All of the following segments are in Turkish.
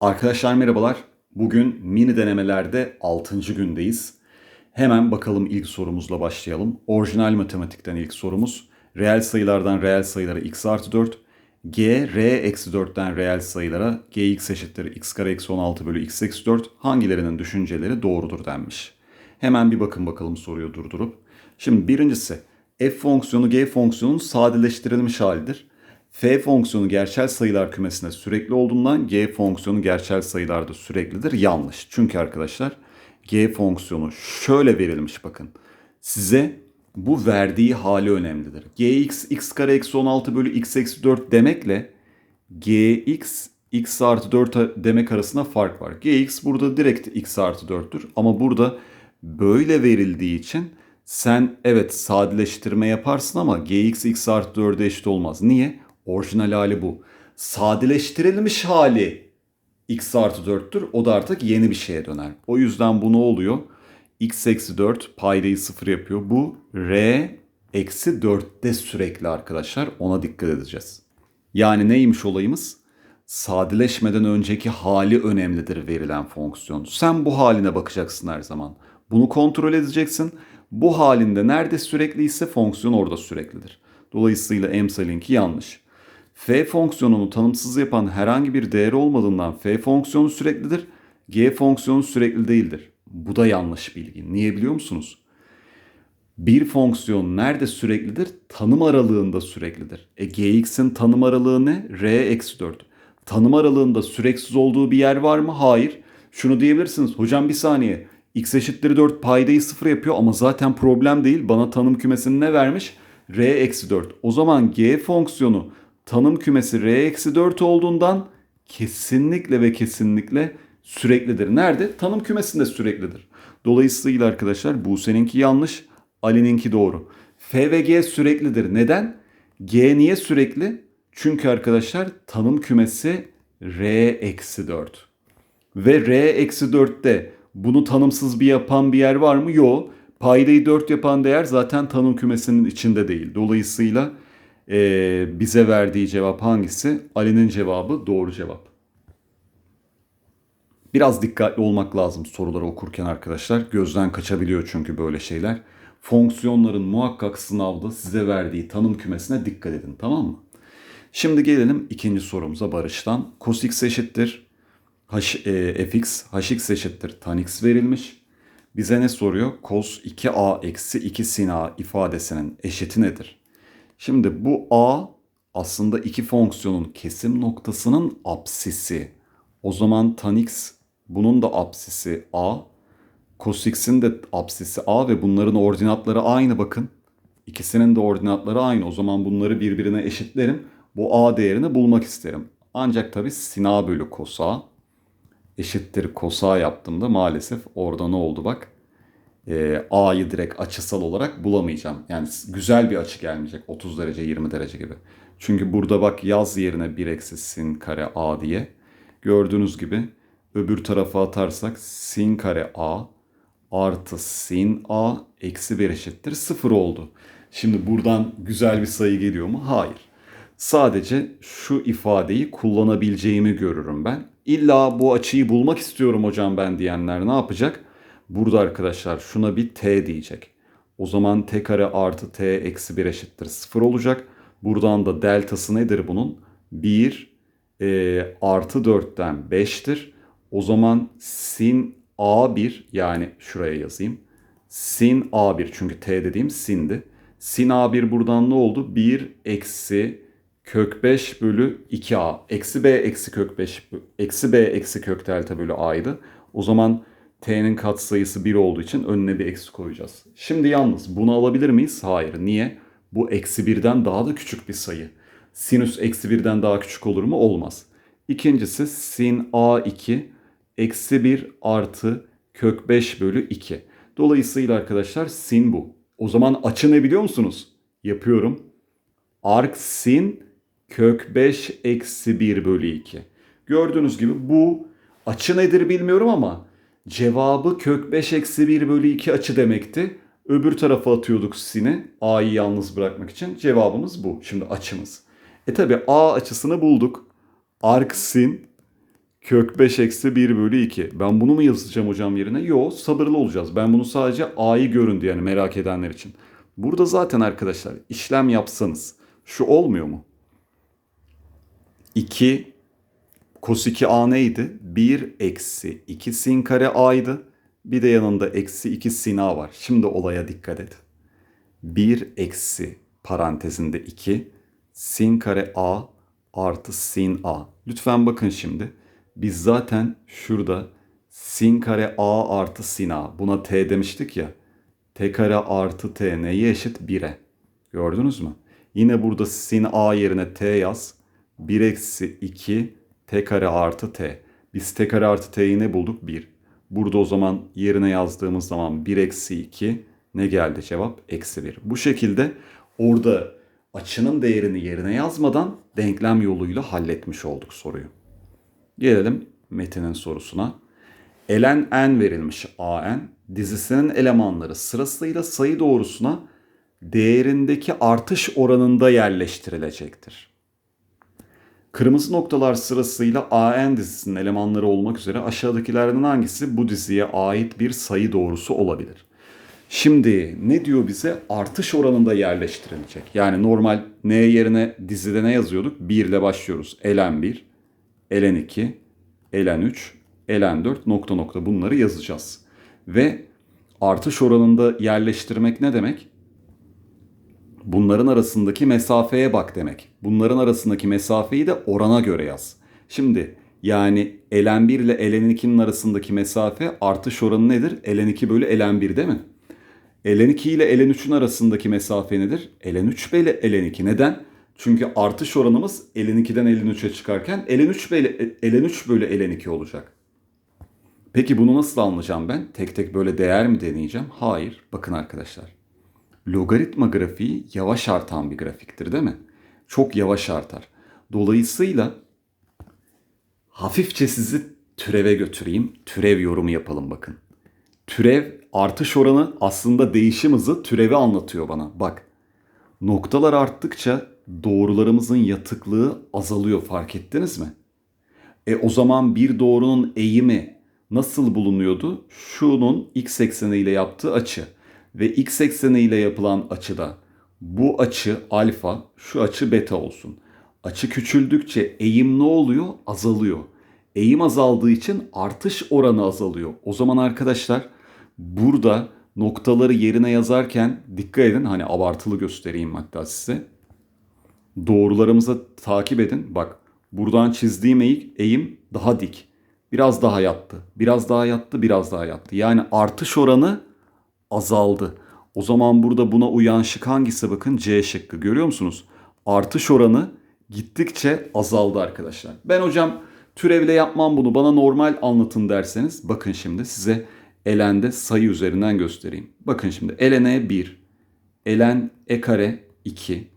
Arkadaşlar merhabalar. Bugün mini denemelerde 6. gündeyiz. Hemen bakalım ilk sorumuzla başlayalım. Orijinal matematikten ilk sorumuz. Reel sayılardan reel sayılara x artı 4. g, r eksi 4'ten reel sayılara gx eşittir x kare eksi 16 bölü x eksi 4 hangilerinin düşünceleri doğrudur denmiş. Hemen bir bakın bakalım soruyu durdurup. Şimdi birincisi f fonksiyonu g fonksiyonunun sadeleştirilmiş halidir. F fonksiyonu gerçel sayılar kümesinde sürekli olduğundan g fonksiyonu gerçel sayılarda süreklidir. Yanlış. Çünkü arkadaşlar g fonksiyonu şöyle verilmiş bakın. Size bu verdiği hali önemlidir. gx x kare eksi 16 bölü x eksi 4 demekle gx x artı 4 demek arasında fark var. gx burada direkt x artı 4'tür ama burada böyle verildiği için sen evet sadeleştirme yaparsın ama gx x artı 4'e eşit olmaz. Niye? Orijinal hali bu. Sadeleştirilmiş hali x artı 4'tür. O da artık yeni bir şeye döner. O yüzden bu ne oluyor? x eksi 4 paydayı sıfır yapıyor. Bu r eksi 4'te sürekli arkadaşlar. Ona dikkat edeceğiz. Yani neymiş olayımız? Sadeleşmeden önceki hali önemlidir verilen fonksiyon. Sen bu haline bakacaksın her zaman. Bunu kontrol edeceksin. Bu halinde nerede sürekli ise fonksiyon orada süreklidir. Dolayısıyla emsalinki yanlış. F fonksiyonunu tanımsız yapan herhangi bir değer olmadığından F fonksiyonu süreklidir. G fonksiyonu sürekli değildir. Bu da yanlış bilgi. Niye biliyor musunuz? Bir fonksiyon nerede süreklidir? Tanım aralığında süreklidir. E gx'in tanım aralığı ne? r eksi 4. Tanım aralığında süreksiz olduğu bir yer var mı? Hayır. Şunu diyebilirsiniz. Hocam bir saniye. x eşittir 4 paydayı 0 yapıyor ama zaten problem değil. Bana tanım kümesini ne vermiş? r eksi 4. O zaman g fonksiyonu tanım kümesi r eksi 4 olduğundan kesinlikle ve kesinlikle süreklidir. Nerede? Tanım kümesinde süreklidir. Dolayısıyla arkadaşlar bu seninki yanlış, Ali'ninki doğru. F ve G süreklidir. Neden? G niye sürekli? Çünkü arkadaşlar tanım kümesi R eksi 4. Ve R eksi 4'te bunu tanımsız bir yapan bir yer var mı? Yok. Paydayı 4 yapan değer zaten tanım kümesinin içinde değil. Dolayısıyla e, bize verdiği cevap hangisi? Ali'nin cevabı doğru cevap. Biraz dikkatli olmak lazım soruları okurken arkadaşlar. Gözden kaçabiliyor çünkü böyle şeyler. Fonksiyonların muhakkak sınavda size verdiği tanım kümesine dikkat edin tamam mı? Şimdi gelelim ikinci sorumuza Barış'tan. Cos x eşittir h, e, fx, hx eşittir tan x verilmiş. Bize ne soruyor? Cos 2a eksi 2 sin a ifadesinin eşiti nedir? Şimdi bu a aslında iki fonksiyonun kesim noktasının apsisi. O zaman tan x bunun da apsisi a. Cos x'in de apsisi a ve bunların ordinatları aynı bakın. İkisinin de ordinatları aynı. O zaman bunları birbirine eşitlerim. Bu a değerini bulmak isterim. Ancak tabi sin a bölü cos a eşittir cos a yaptığımda maalesef orada ne oldu bak. E, a'yı direkt açısal olarak bulamayacağım. Yani güzel bir açı gelmeyecek. 30 derece 20 derece gibi. Çünkü burada bak yaz yerine 1 eksi sin kare a diye. Gördüğünüz gibi öbür tarafa atarsak sin kare a artı sin a eksi 1 eşittir 0 oldu. Şimdi buradan güzel bir sayı geliyor mu? Hayır. Sadece şu ifadeyi kullanabileceğimi görürüm ben. İlla bu açıyı bulmak istiyorum hocam ben diyenler ne yapacak? Burada arkadaşlar şuna bir t diyecek. O zaman t kare artı t eksi 1 eşittir 0 olacak. Buradan da deltası nedir bunun? 1 e, artı 4'ten 5'tir. O zaman sin a1 yani şuraya yazayım. Sin a1 çünkü t dediğim sindi. Sin a1 buradan ne oldu? 1 eksi kök 5 bölü 2a. Eksi b eksi kök 5 eksi b eksi kök delta bölü a'ydı. O zaman t'nin katsayısı 1 olduğu için önüne bir eksi koyacağız. Şimdi yalnız bunu alabilir miyiz? Hayır. Niye? Bu eksi 1'den daha da küçük bir sayı. Sinüs eksi 1'den daha küçük olur mu? Olmaz. İkincisi sin a2 eksi 1 artı kök 5 bölü 2. Dolayısıyla arkadaşlar sin bu. O zaman açı ne biliyor musunuz? Yapıyorum. Arc sin kök 5 eksi 1 bölü 2. Gördüğünüz gibi bu açı nedir bilmiyorum ama cevabı kök 5 eksi 1 bölü 2 açı demekti. Öbür tarafa atıyorduk sin'i a'yı yalnız bırakmak için. Cevabımız bu. Şimdi açımız. E tabi a açısını bulduk. Arc sin Kök 5 eksi 1 bölü 2. Ben bunu mu yazacağım hocam yerine? Yo sabırlı olacağız. Ben bunu sadece a'yı görün diye yani merak edenler için. Burada zaten arkadaşlar işlem yapsanız şu olmuyor mu? 2 cos 2a neydi? 1 eksi 2 sin kare a'ydı. Bir de yanında eksi 2 sin a var. Şimdi olaya dikkat et. 1 eksi parantezinde 2 sin kare a artı sin a. Lütfen bakın şimdi. Biz zaten şurada sin kare a artı sin a. Buna t demiştik ya. t kare artı t neye eşit? 1'e. Gördünüz mü? Yine burada sin a yerine t yaz. 1 eksi 2 t kare artı t. Biz t kare artı t'yi ne bulduk? 1. Burada o zaman yerine yazdığımız zaman 1 eksi 2 ne geldi cevap? Eksi 1. Bu şekilde orada açının değerini yerine yazmadan denklem yoluyla halletmiş olduk soruyu. Gelelim Metin'in sorusuna. Elen n verilmiş an dizisinin elemanları sırasıyla sayı doğrusuna değerindeki artış oranında yerleştirilecektir. Kırmızı noktalar sırasıyla AN dizisinin elemanları olmak üzere aşağıdakilerden hangisi bu diziye ait bir sayı doğrusu olabilir? Şimdi ne diyor bize? Artış oranında yerleştirilecek. Yani normal n yerine dizide ne yazıyorduk? 1 ile başlıyoruz. Elen 1, elen 2, elen 3, elen 4 nokta nokta bunları yazacağız. Ve artış oranında yerleştirmek ne demek? Bunların arasındaki mesafeye bak demek. Bunların arasındaki mesafeyi de orana göre yaz. Şimdi yani elen 1 ile elen 2'nin arasındaki mesafe artış oranı nedir? Elen 2 bölü elen 1 değil mi? Elen 2 ile elen 3'ün arasındaki mesafe nedir? Elen 3 bölü elen 2. Neden? Çünkü artış oranımız elen 2'den elen 3'e çıkarken elen 3 bölü elen 3 bölü elen 2 olacak. Peki bunu nasıl anlayacağım ben? Tek tek böyle değer mi deneyeceğim? Hayır. Bakın arkadaşlar. Logaritma grafiği yavaş artan bir grafiktir değil mi? Çok yavaş artar. Dolayısıyla hafifçe sizi türeve götüreyim. Türev yorumu yapalım bakın. Türev artış oranı aslında değişim hızı türevi anlatıyor bana. Bak noktalar arttıkça doğrularımızın yatıklığı azalıyor fark ettiniz mi? E o zaman bir doğrunun eğimi nasıl bulunuyordu? Şunun x ekseni ile yaptığı açı ve x ekseni yapılan açıda bu açı alfa, şu açı beta olsun. Açı küçüldükçe eğim ne oluyor? Azalıyor. Eğim azaldığı için artış oranı azalıyor. O zaman arkadaşlar burada noktaları yerine yazarken dikkat edin. Hani abartılı göstereyim hatta size. Doğrularımıza takip edin. Bak buradan çizdiğim eğim daha dik. Biraz daha yattı. Biraz daha yattı, biraz daha yattı. Yani artış oranı azaldı. O zaman burada buna uyan şık hangisi bakın C şıkkı görüyor musunuz? Artış oranı gittikçe azaldı arkadaşlar. Ben hocam türevle yapmam bunu bana normal anlatın derseniz bakın şimdi size elende sayı üzerinden göstereyim. Bakın şimdi elene 1, elen e kare 2,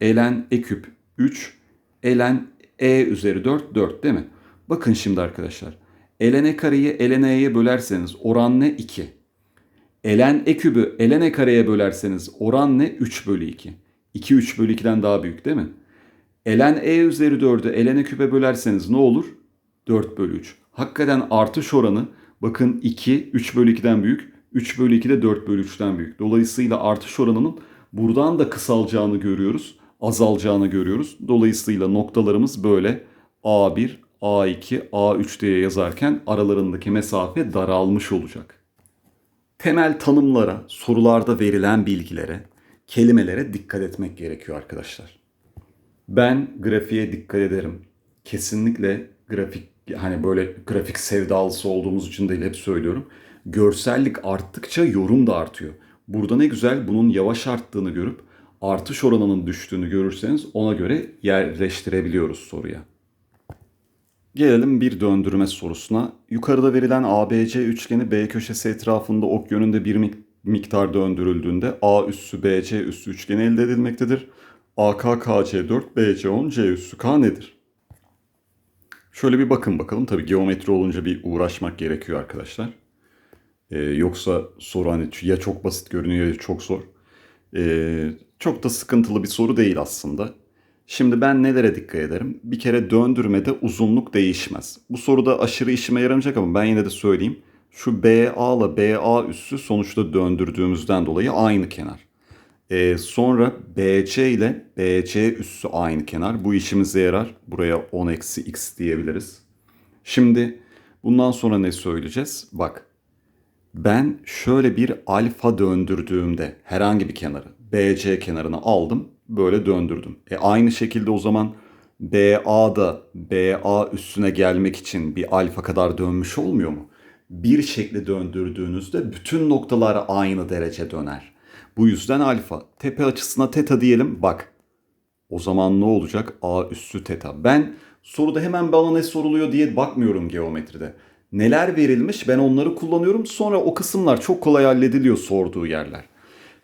elen e küp 3, elen e üzeri 4 4 değil mi? Bakın şimdi arkadaşlar. Elen e kareyi elen e'ye bölerseniz oran ne? 2. Elen e kübü e kareye bölerseniz oran ne? 3 bölü 2. 2 3 bölü 2'den daha büyük değil mi? Elen e üzeri 4'ü elen e küpe bölerseniz ne olur? 4 bölü 3. Hakikaten artış oranı bakın 2 3 bölü 2'den büyük. 3 bölü 2 de 4 bölü 3'ten büyük. Dolayısıyla artış oranının buradan da kısalacağını görüyoruz. Azalacağını görüyoruz. Dolayısıyla noktalarımız böyle A1, A2, A3 diye yazarken aralarındaki mesafe daralmış olacak temel tanımlara, sorularda verilen bilgilere, kelimelere dikkat etmek gerekiyor arkadaşlar. Ben grafiğe dikkat ederim. Kesinlikle grafik hani böyle grafik sevdalısı olduğumuz için değil hep söylüyorum. Görsellik arttıkça yorum da artıyor. Burada ne güzel bunun yavaş arttığını görüp artış oranının düştüğünü görürseniz ona göre yerleştirebiliyoruz soruya. Gelelim bir döndürme sorusuna. Yukarıda verilen ABC üçgeni B köşesi etrafında ok yönünde bir miktar döndürüldüğünde A üssü BC üssü üçgeni elde edilmektedir. AK KC 4 BC 10 C üssü K nedir? Şöyle bir bakın bakalım. Tabii geometri olunca bir uğraşmak gerekiyor arkadaşlar. Ee, yoksa soru hani ya çok basit görünüyor ya çok zor. Ee, çok da sıkıntılı bir soru değil aslında. Şimdi ben nelere dikkat ederim? Bir kere döndürmede uzunluk değişmez. Bu soruda aşırı işime yaramayacak ama ben yine de söyleyeyim. Şu BA ile BA üssü sonuçta döndürdüğümüzden dolayı aynı kenar. Ee, sonra BC ile BC üssü aynı kenar. Bu işimize yarar. Buraya 10 eksi x diyebiliriz. Şimdi bundan sonra ne söyleyeceğiz? Bak ben şöyle bir alfa döndürdüğümde herhangi bir kenarı BC kenarını aldım böyle döndürdüm. E aynı şekilde o zaman BA da BA üstüne gelmek için bir alfa kadar dönmüş olmuyor mu? Bir şekli döndürdüğünüzde bütün noktalar aynı derece döner. Bu yüzden alfa. Tepe açısına teta diyelim. Bak o zaman ne olacak? A üssü teta. Ben soruda hemen bana ne soruluyor diye bakmıyorum geometride. Neler verilmiş ben onları kullanıyorum. Sonra o kısımlar çok kolay hallediliyor sorduğu yerler.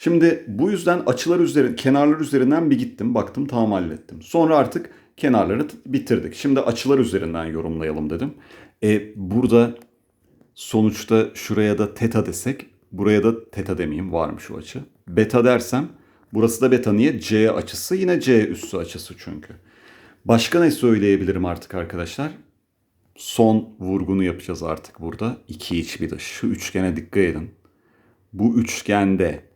Şimdi bu yüzden açılar üzeri, kenarlar üzerinden bir gittim. Baktım tamam hallettim. Sonra artık kenarları bitirdik. Şimdi açılar üzerinden yorumlayalım dedim. E, burada sonuçta şuraya da teta desek buraya da teta demeyeyim varmış o açı. Beta dersem burası da beta niye? C açısı yine C üssü açısı çünkü. Başka ne söyleyebilirim artık arkadaşlar? Son vurgunu yapacağız artık burada. İki iç bir dış. Şu üçgene dikkat edin. Bu üçgende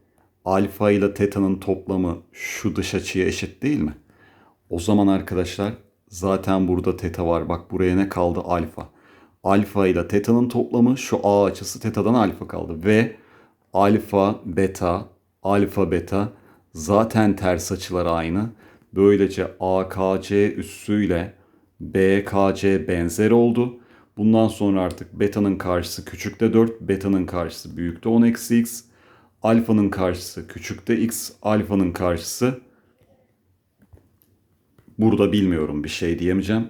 alfa ile teta'nın toplamı şu dış açıya eşit değil mi? O zaman arkadaşlar zaten burada teta var. Bak buraya ne kaldı? Alfa. Alfa ile teta'nın toplamı şu A açısı teta'dan alfa kaldı. Ve alfa, beta, alfa, beta zaten ters açılar aynı. Böylece AKC üssüyle BKC benzer oldu. Bundan sonra artık beta'nın karşısı küçükte 4, beta'nın karşısı büyükte 10 eksi x. Alfanın karşısı küçükte x, alfanın karşısı burada bilmiyorum bir şey diyemeyeceğim.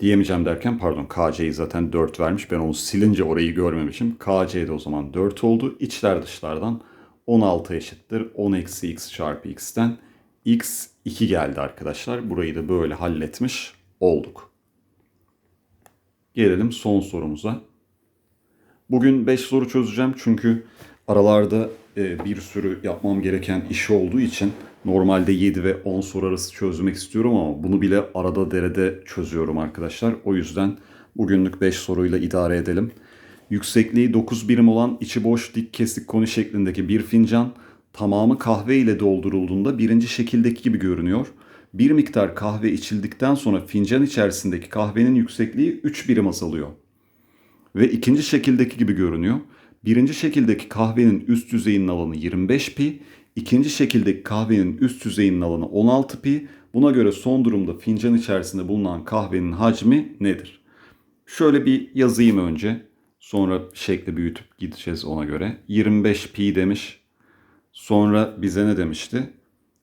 Diyemeyeceğim derken pardon KC'yi zaten 4 vermiş. Ben onu silince orayı görmemişim. KC de o zaman 4 oldu. İçler dışlardan 16 eşittir. 10 eksi x çarpı x'ten x 2 geldi arkadaşlar. Burayı da böyle halletmiş olduk. Gelelim son sorumuza. Bugün 5 soru çözeceğim çünkü aralarda e, bir sürü yapmam gereken iş olduğu için normalde 7 ve 10 soru arası çözmek istiyorum ama bunu bile arada derede çözüyorum arkadaşlar. O yüzden bugünlük 5 soruyla idare edelim. Yüksekliği 9 birim olan içi boş dik kesik koni şeklindeki bir fincan tamamı kahve ile doldurulduğunda birinci şekildeki gibi görünüyor. Bir miktar kahve içildikten sonra fincan içerisindeki kahvenin yüksekliği 3 birim azalıyor ve ikinci şekildeki gibi görünüyor. Birinci şekildeki kahvenin üst yüzeyinin alanı 25 pi, ikinci şekildeki kahvenin üst yüzeyinin alanı 16 pi. Buna göre son durumda fincan içerisinde bulunan kahvenin hacmi nedir? Şöyle bir yazayım önce. Sonra şekli büyütüp gideceğiz ona göre. 25 pi demiş. Sonra bize ne demişti?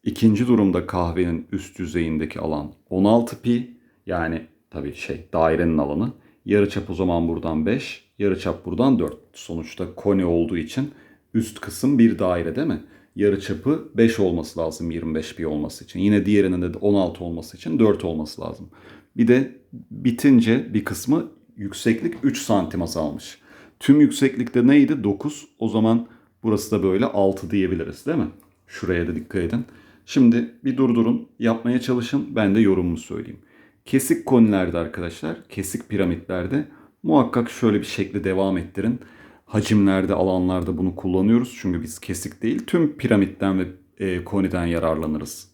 İkinci durumda kahvenin üst yüzeyindeki alan 16 pi. Yani tabii şey dairenin alanı. Yarıçap o zaman buradan 5, yarıçap buradan 4. Sonuçta koni olduğu için üst kısım bir daire değil mi? Yarıçapı 5 olması lazım 25 pi olması için. Yine diğerinin de 16 olması için 4 olması lazım. Bir de bitince bir kısmı yükseklik 3 santim azalmış. Tüm yükseklikte neydi? 9. O zaman burası da böyle 6 diyebiliriz değil mi? Şuraya da dikkat edin. Şimdi bir durdurun, yapmaya çalışın. Ben de yorumumu söyleyeyim. Kesik konilerde arkadaşlar, kesik piramitlerde muhakkak şöyle bir şekli devam ettirin. Hacimlerde, alanlarda bunu kullanıyoruz. Çünkü biz kesik değil, tüm piramitten ve e, koniden yararlanırız.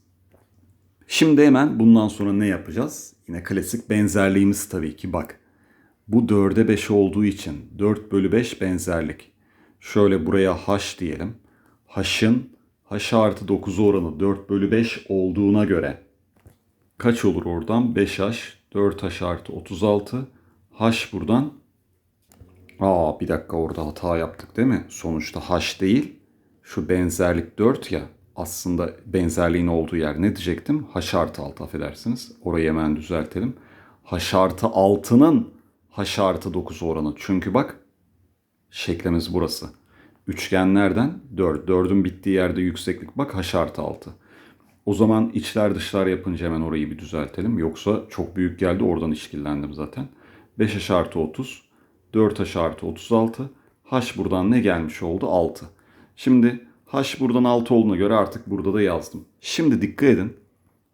Şimdi hemen bundan sonra ne yapacağız? Yine klasik benzerliğimiz tabii ki bak. Bu 4'e 5 olduğu için 4 bölü 5 benzerlik. Şöyle buraya h diyelim. h'ın h artı 9 oranı 4 bölü 5 olduğuna göre kaç olur oradan? 5h, 4h artı 36. h buradan. Aa bir dakika orada hata yaptık değil mi? Sonuçta h değil. Şu benzerlik 4 ya. Aslında benzerliğin olduğu yer ne diyecektim? h artı 6 affedersiniz. Orayı hemen düzeltelim. h artı 6'nın h artı 9 oranı. Çünkü bak şeklimiz burası. Üçgenlerden 4. 4'ün bittiği yerde yükseklik bak h artı 6. O zaman içler dışlar yapınca hemen orayı bir düzeltelim. Yoksa çok büyük geldi oradan işkillendim zaten. 5h artı 30, 4h artı 36. h buradan ne gelmiş oldu? 6. Şimdi h buradan 6 olduğuna göre artık burada da yazdım. Şimdi dikkat edin.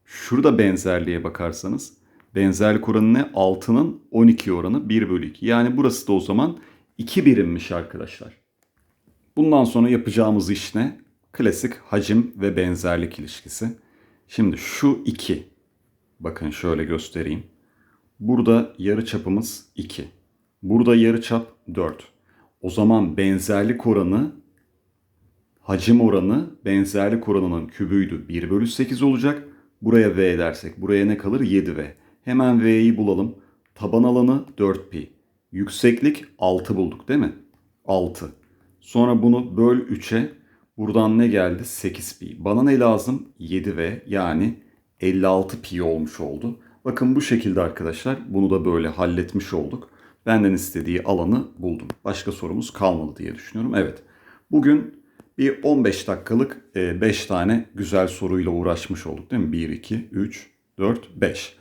Şurada benzerliğe bakarsanız benzerlik oranı ne? 6'nın 12 oranı 1 bölü 2. Yani burası da o zaman 2 birimmiş arkadaşlar. Bundan sonra yapacağımız iş ne? Klasik hacim ve benzerlik ilişkisi. Şimdi şu 2. Bakın şöyle göstereyim. Burada yarı çapımız 2. Burada yarı çap 4. O zaman benzerlik oranı hacim oranı benzerlik oranının kübüydü. 1 bölü 8 olacak. Buraya V dersek buraya ne kalır? 7V. Hemen V'yi bulalım. Taban alanı 4pi. Yükseklik 6 bulduk değil mi? 6. Sonra bunu böl 3'e. Buradan ne geldi? 8 pi. Bana ne lazım? 7V yani 56 pi olmuş oldu. Bakın bu şekilde arkadaşlar bunu da böyle halletmiş olduk. Benden istediği alanı buldum. Başka sorumuz kalmadı diye düşünüyorum. Evet. Bugün bir 15 dakikalık 5 tane güzel soruyla uğraşmış olduk değil mi? 1, 2, 3, 4, 5.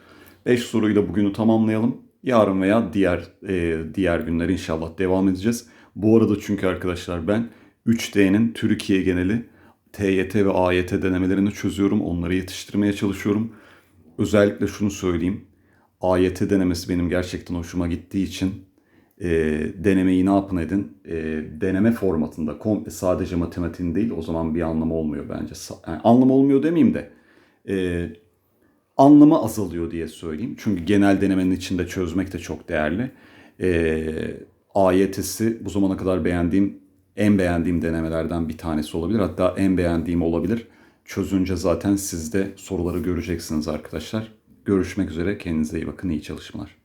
5 soruyla bugünü tamamlayalım. Yarın veya diğer e, diğer günler inşallah devam edeceğiz. Bu arada çünkü arkadaşlar ben 3D'nin Türkiye geneli TYT ve AYT denemelerini çözüyorum. Onları yetiştirmeye çalışıyorum. Özellikle şunu söyleyeyim. AYT denemesi benim gerçekten hoşuma gittiği için e, denemeyi ne yapın edin? E, deneme formatında komple sadece matematiğin değil o zaman bir anlamı olmuyor bence. Yani anlamı olmuyor demeyeyim de e, anlamı azalıyor diye söyleyeyim. Çünkü genel denemenin içinde çözmek de çok değerli. E, AYT'si bu zamana kadar beğendiğim, en beğendiğim denemelerden bir tanesi olabilir. Hatta en beğendiğim olabilir. Çözünce zaten siz de soruları göreceksiniz arkadaşlar. Görüşmek üzere. Kendinize iyi bakın. İyi çalışmalar.